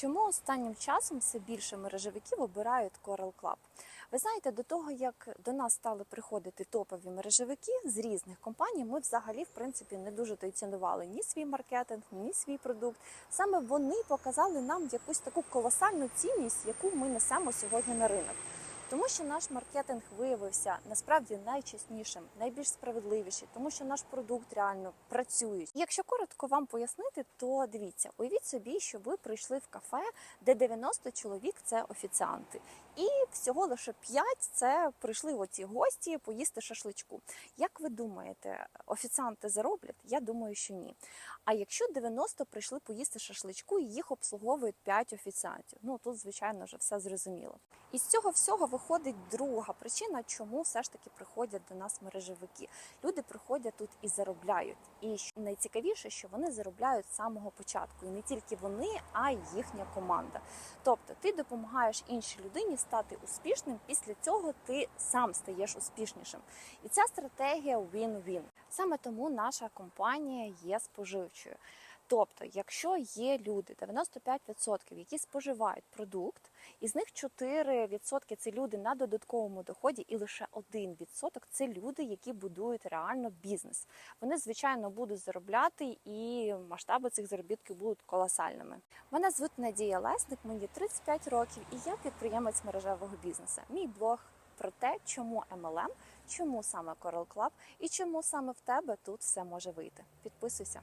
Чому останнім часом все більше мережевиків обирають Coral Club? Ви знаєте, до того як до нас стали приходити топові мережевики з різних компаній, ми взагалі в принципі не дуже то й цінували ні свій маркетинг, ні свій продукт. Саме вони показали нам якусь таку колосальну цінність, яку ми несемо сьогодні на ринок. Тому що наш маркетинг виявився насправді найчеснішим, найбільш справедливіший, тому що наш продукт реально працює. Якщо коротко вам пояснити, то дивіться, уявіть собі, що ви прийшли в кафе, де 90 чоловік це офіціанти, і всього лише 5 це прийшли оці гості поїсти шашличку. Як ви думаєте, офіціанти зароблять? Я думаю, що ні. А якщо 90 прийшли поїсти шашличку і їх обслуговують 5 офіціантів, ну тут звичайно вже все зрозуміло. І з цього всього виходить друга причина, чому все ж таки приходять до нас мережевики. Люди приходять тут і заробляють. І найцікавіше, що вони заробляють з самого початку, і не тільки вони, а й їхня команда. Тобто, ти допомагаєш іншій людині стати успішним. Після цього ти сам стаєш успішнішим. І ця стратегія win-win. Саме тому наша компанія є споживчою. Тобто, якщо є люди, 95%, які споживають продукт, із них 4% це люди на додатковому доході, і лише 1% це люди, які будують реально бізнес. Вони, звичайно, будуть заробляти, і масштаби цих заробітків будуть колосальними. Мене звуть Надія Лесник, мені 35 років, і я підприємець мережевого бізнесу. Мій блог про те, чому MLM, чому саме Coral Club і чому саме в тебе тут все може вийти. Підписуйся.